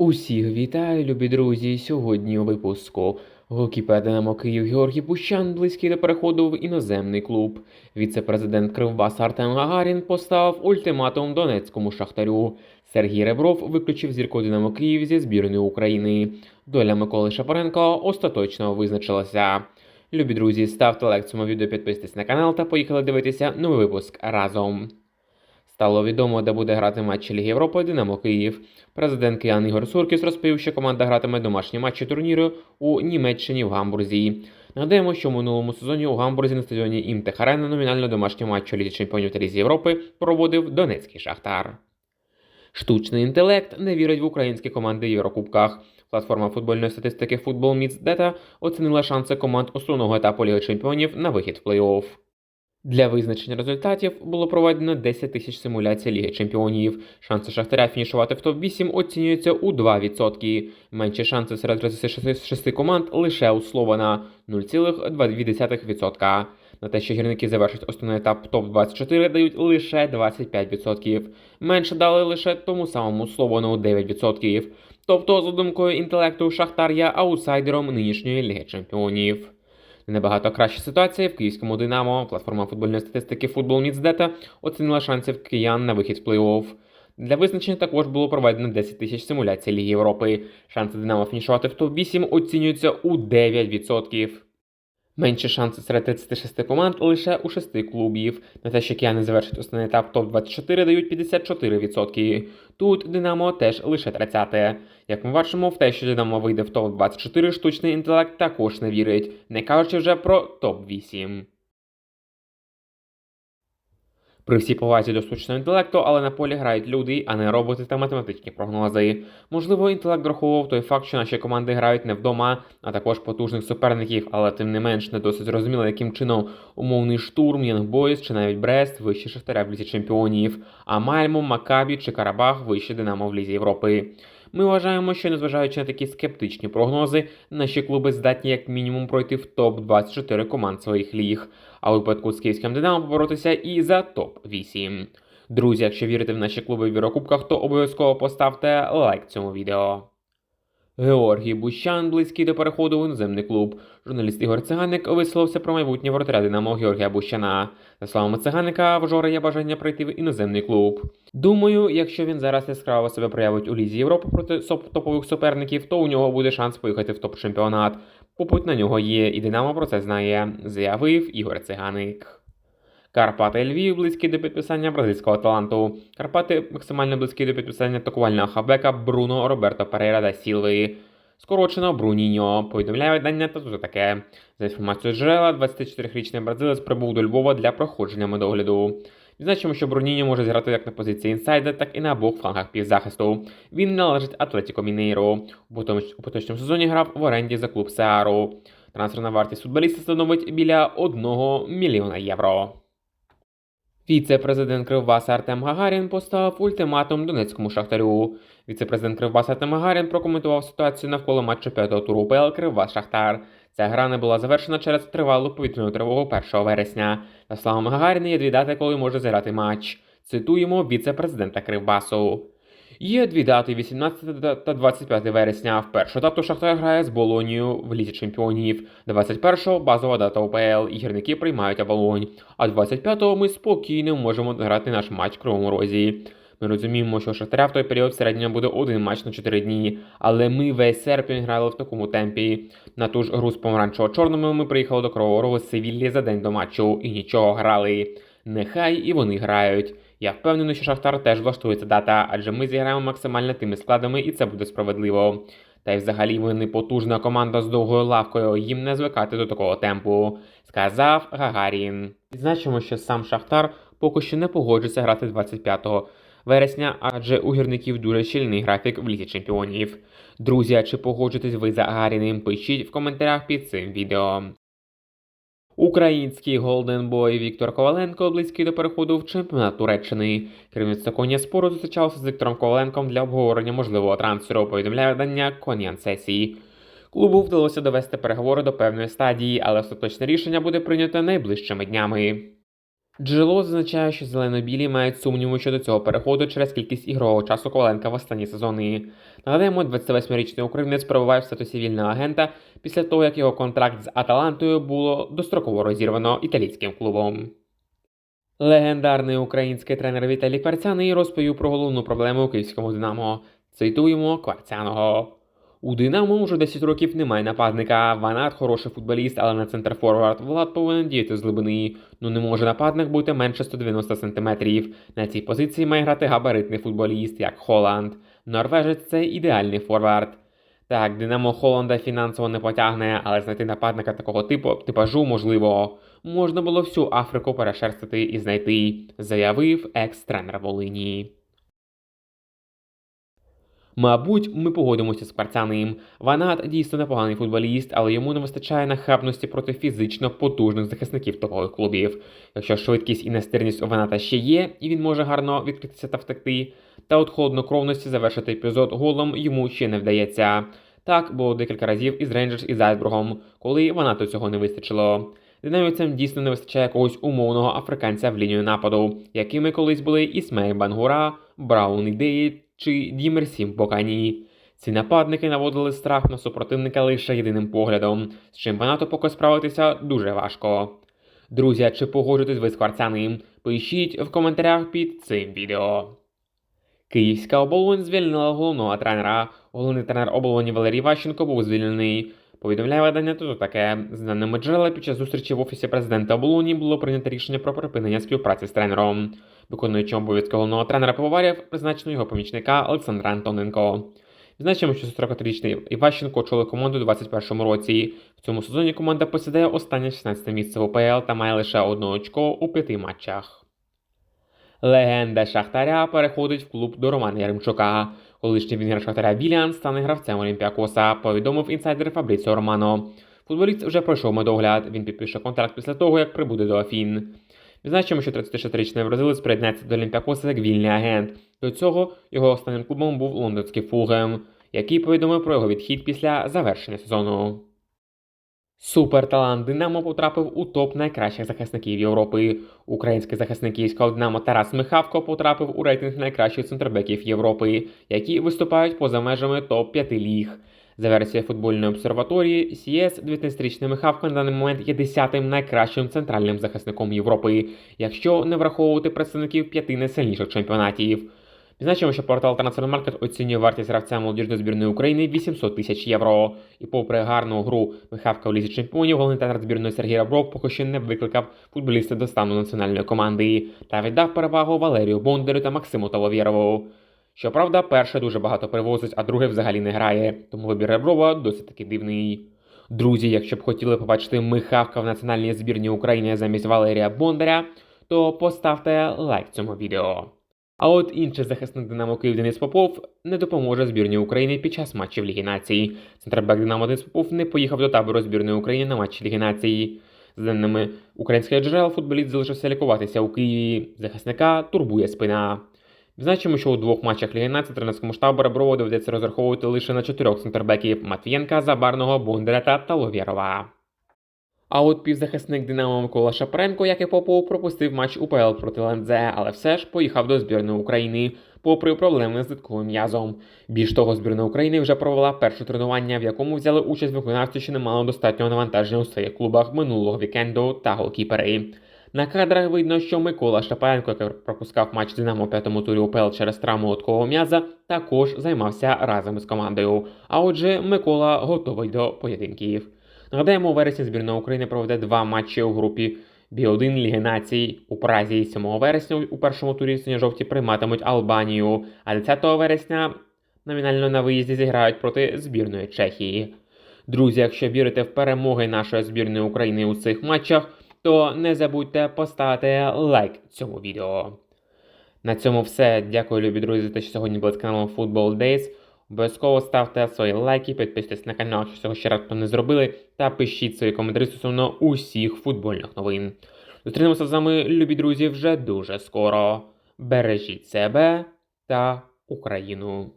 Усіх вітаю, любі друзі! Сьогодні у випуску. Голкіпер Динамо Київ Георгій Пущан близький до переходу в іноземний клуб. Віце-президент Кривбас Артем Гагарін поставив ультиматум Донецькому шахтарю. Сергій Ребров виключив зірку Динамо Київ зі збірної України. Доля Миколи Шапаренка остаточно визначилася. Любі друзі, ставте лайк цьому відео, підписуйтесь на канал та поїхали дивитися новий випуск разом. Стало відомо, де буде грати матчі Ліги Європи Динамо Київ. Президент Киян Ігор Суркіс розповів, що команда гратиме домашні матчі турніру у Німеччині в Гамбурзі. Нагадаємо, що в минулому сезоні у Гамбурзі на стадіоні Імтех Арена номінально домашні матчі у Чемпіонів та Лізі Європи проводив Донецький Шахтар. Штучний інтелект не вірить в українські команди в Єврокубках. Платформа футбольної статистики Football Meets Data оцінила шанси команд основного етапу Ліги Чемпіонів на вихід в плей-офф. Для визначення результатів було проведено 10 тисяч симуляцій Ліги Чемпіонів. Шанси Шахтаря фінішувати в топ-8 оцінюються у 2%. Менші шанси серед 36 команд лише у Слована 0,2%. На те, що гірники завершать основний етап топ-24, дають лише 25%. Менше дали лише тому самому Словану 9%. Тобто, за думкою інтелекту, Шахтар є аутсайдером нинішньої Ліги Чемпіонів. Набагато краща ситуація в київському Динамо. Платформа футбольної статистики Футбол Міцдета оцінила шансів киян на вихід в плей-офф. Для визначення також було проведено 10 тисяч симуляцій Ліги Європи. Шанси Динамо фінішувати в топ-8 оцінюються у 9%. Менші шанси серед 36 команд лише у 6 клубів. На те, що кияни завершать основний етап топ-24, дають 54%. Тут Динамо теж лише 30. Як ми бачимо, в те, що Динамо вийде в топ-24, штучний інтелект також не вірить, не кажучи вже про топ-8. При всій повазі до штучного інтелекту, але на полі грають люди, а не роботи та математичні прогнози. Можливо, інтелект враховував той факт, що наші команди грають не вдома, а також потужних суперників, але тим не менш не досить зрозуміло, яким чином умовний штурм, Янгбойс чи навіть Брест вище Шахтаря в лізі чемпіонів, а Мальмо, Макабі чи Карабах вище Динамо в лізі Європи. Ми вважаємо, що незважаючи на такі скептичні прогнози, наші клуби здатні як мінімум пройти в топ-24 команд своїх ліг, а у випадку з київським Динамо поборотися і за топ-8. Друзі, якщо вірите в наші клуби в Єврокубках, то обов'язково поставте лайк цьому відео. Георгій Бущан близький до переходу в іноземний клуб. Журналіст Ігор Циганик висловився про майбутнє воротаря Динамо Георгія Бущана. За словами Циганика, в Жора є бажання прийти в іноземний клуб. Думаю, якщо він зараз яскраво себе проявить у Лізі Європи проти топових суперників, то у нього буде шанс поїхати в топ-чемпіонат. Попут на нього є, і Динамо про це знає, заявив Ігор Циганик. Карпати Львів близькі до підписання бразильського таланту. Карпати максимально близькі до підписання атакувального хабека Бруно Роберто Перейра да Сілви. Скорочено Бруніньо. Повідомляє видання та тут таке. За інформацією джерела, 24-річний бразилець прибув до Львова для проходження медогляду. Відзначимо, що Бруніньо може зіграти як на позиції інсайда, так і на обох флангах півзахисту. Він належить Атлетіко Мінейро. У поточному сезоні грав в оренді за клуб Сеару. Трансферна вартість футболіста становить біля 1 мільйона євро. Віце-президент Кривбаса Артем Гагарін поставив ультиматум Донецькому шахтарю. Віце-президент Кривбаса Артем Гагарін прокоментував ситуацію навколо матчу п'ятого туру УПЛ Кривбас Шахтар. Ця гра не була завершена через тривалу повітряну тривогу 1 вересня. За словами Гагаріна, є дві дати, коли може зіграти матч. Цитуємо віце-президента Кривбасу. Є дві дати 18 та 25 вересня. В першу дату Шахтар грає з Болонією в лізі чемпіонів. 21-го базова дата УПЛ, і гірники приймають Авалонь. А 25-го ми спокійно можемо грати наш матч в Кривому Розі. Ми розуміємо, що Шахтаря в той період в середньому буде один матч на 4 дні, але ми весь серпень грали в такому темпі. На ту ж гру з помаранчево-чорними ми приїхали до Кривого Рогу з Севіллі за день до матчу і нічого грали. Нехай і вони грають. Я впевнений, що Шахтар теж влаштується дата, адже ми зіграємо максимально тими складами, і це буде справедливо. Та й взагалі вони потужна команда з довгою лавкою, їм не звикати до такого темпу, сказав Гагарін. Відзначимо, що сам Шахтар поки що не погоджується грати 25 вересня, адже у гірників дуже щільний графік в лізі чемпіонів. Друзі, чи погоджуєтесь ви за Гагаріним? Пишіть в коментарях під цим відео. Український голденбой Віктор Коваленко близький до переходу в чемпіонат Туреччини. Керівництво коня спору зустрічалося з Віктором Коваленком для обговорення можливого трансферу. Повідомляє видання Кон'ян сесії. Клубу вдалося довести переговори до певної стадії, але остаточне рішення буде прийнято найближчими днями. Джерело зазначає, що зелено-білі мають сумніви щодо цього переходу через кількість ігрового часу Коваленка в останні сезони. Нагадаємо, 28-річний українець перебуває в статусі вільного агента після того, як його контракт з Аталантою було достроково розірвано італійським клубом. Легендарний український тренер Віталій Кварцяний розповів про головну проблему у київському Динамо. Цитуємо Кварцяного. У Динамо вже 10 років немає нападника. Ванат хороший футболіст, але на центр форвард Влад повинен діяти з глибини. Ну не може нападник бути менше 190 см. На цій позиції має грати габаритний футболіст, як Холланд. Норвежець це ідеальний форвард. Так, Динамо Холланда фінансово не потягне, але знайти нападника такого типу типажу можливо. Можна було всю Африку перешерстити і знайти, заявив екс-тренер Волині. Мабуть, ми погодимося з Кварцяним. Ванат дійсно непоганий футболіст, але йому не вистачає нахабності проти фізично потужних захисників топових клубів. Якщо швидкість і настирність у Ваната ще є, і він може гарно відкритися та втекти, та от холоднокровності завершити епізод голом йому ще не вдається. Так було декілька разів із Рейнджерс і Зальцбургом, коли Ванату цього не вистачило. Динамівцям дійсно не вистачає якогось умовного африканця в лінію нападу, якими колись були Ісмей Бангура, Браун Ідеї чи Дімерсім Бокані. Ці нападники наводили страх на супротивника лише єдиним поглядом, з чим Ванату поки справитися дуже важко. Друзі, чи погоджуєтесь ви з Кварцяним? Пишіть в коментарях під цим відео. Київська оболонь звільнила головного тренера. Головний тренер оболоні Валерій Ващенко був звільнений. Повідомляє видання тут таке. З даними джерела, під час зустрічі в офісі президента оболоні було прийнято рішення про припинення співпраці з тренером. Виконуючим обов'язки головного тренера пивоварів призначено його помічника Олександра Антоненко. Відзначимо, що 40-річний Іващенко очолив команду у 2021 році. В цьому сезоні команда посідає останнє 16 місце в ОПЛ та має лише одне очко у п'яти матчах. Легенда Шахтаря переходить в клуб до Романа Яремчука. Колишній вінгер Шахтаря Віліан стане гравцем Олімпіакоса, повідомив інсайдер Фабріціо Романо. Футболіст вже пройшов медогляд. Він підпише контракт після того, як прибуде до Афін. Відзначимо, що 36-річний бразилець приєднається до Олімпіакоса як вільний агент. До цього його останнім клубом був лондонський Фулгем, який повідомив про його відхід після завершення сезону. Суперталант Динамо потрапив у топ найкращих захисників Європи. Український захисник київського Динамо Тарас Михавко потрапив у рейтинг найкращих центрбеків Європи, які виступають поза межами топ-5 ліг. За версією футбольної обсерваторії, CS 19-річний Михавко на даний момент є 10-тим найкращим центральним захисником Європи, якщо не враховувати представників п'яти найсильніших чемпіонатів. Відзначимо, що портал Transfermarkt оцінює вартість гравця молодіжної збірної України 800 тисяч євро. І попри гарну гру Михавка в лізі чемпіонів, головний тренер збірної Сергій Рабров поки що не викликав футболіста до стану національної команди та віддав перевагу Валерію Бондарю та Максиму Таловєрову. Щоправда, перший дуже багато привозить, а другий взагалі не грає, тому вибір Реброва досить таки дивний. Друзі, якщо б хотіли побачити Михавка в національній збірні України замість Валерія Бондаря, то поставте лайк цьому відео. А от інший захисник Динамо Київ Денис Попов не допоможе збірній України під час матчів Ліги Націй. Центрбек Динамо Денис Попов не поїхав до табору збірної України на матчі Ліги Націй. За даними українських джерел, футболіст залишився лікуватися у Києві. Захисника турбує спина. Відзначимо, що у двох матчах Ліги Нації тренерському штабу Реброва доведеться розраховувати лише на чотирьох центрбеків Матвієнка, Забарного, Бондаря та Таловєрова. А от півзахисник Динамо Микола Шапренко, як і Попов, пропустив матч УПЛ проти Лензе, але все ж поїхав до збірної України, попри проблеми з дитковим м'язом. Більш того, збірна України вже провела перше тренування, в якому взяли участь виконавці, що не мали достатнього навантаження у своїх клубах минулого вікенду та голкіпери. На кадрах видно, що Микола Шапенко, який пропускав матч Динамо п'ятому турі УПЛ через травму лоткового м'яза, також займався разом із командою. А отже, Микола готовий до поєдинків. Нагадаємо, у вересні збірна України проведе два матчі у групі Бі-1 Ліги Націй у Празі 7 вересня у першому турі синьо-жовті прийматимуть Албанію, а 10 вересня номінально на виїзді зіграють проти збірної Чехії. Друзі, якщо вірите в перемоги нашої збірної України у цих матчах, то не забудьте поставити лайк цьому відео. На цьому все. Дякую, любі друзі, за те, що сьогодні були з каналом Football Days. Обов'язково ставте свої лайки, підписуйтесь на канал, якщо цього ще раз не зробили, та пишіть свої коментарі стосовно усіх футбольних новин. Зустрінемося з вами, любі друзі, вже дуже скоро. Бережіть себе та Україну.